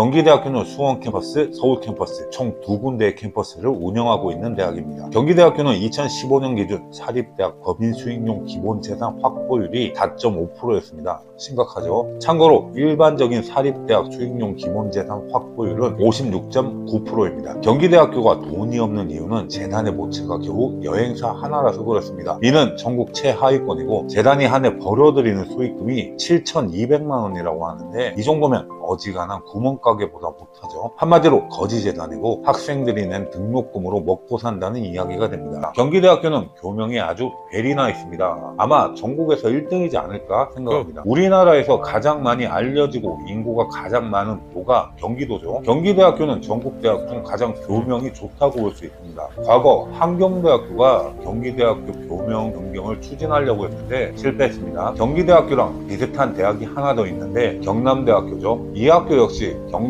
경기대학교는 수원 캠퍼스, 서울 캠퍼스 총 두 군데의 캠퍼스를 운영하고 있는 대학입니다. 경기대학교는 2015년 기준 사립대학 법인 수익용 기본재산 확보율이 4.5%였습니다. 심각하죠? 참고로 일반적인 사립대학 수익용 기본재산 확보율은 56.9%입니다. 경기대학교가 돈이 없는 이유는 재단의 모체가 겨우 여행사 하나라서 그렇습니다. 이는 전국 최하위권이고 재단이 한 해 벌어들이는 수익금이 7,200만 원이라고 하는데 이 정도면 어지간한 구멍가게보다 못하죠. 한마디로 거지 재단이고 학생들이 낸 등록금으로 먹고 산다는 이야기가 됩니다. 경기대학교는 교명이 아주 베리나 있습니다. 아마 전국에서 1등이지 않을까 생각합니다. 우리나라에서 가장 많이 알려지고 인구가 가장 많은 도가 경기도죠. 경기대학교는 전국 대학 중 가장 교명이 좋다고 볼 수 있습니다. 과거 한경대학교가 경기대학교 교명 변경을 추진하려고 했는데 실패했습니다. 경기대학교랑 비슷한 대학이 하나 더 있는데 경남대학교죠. 이 학교 역시 경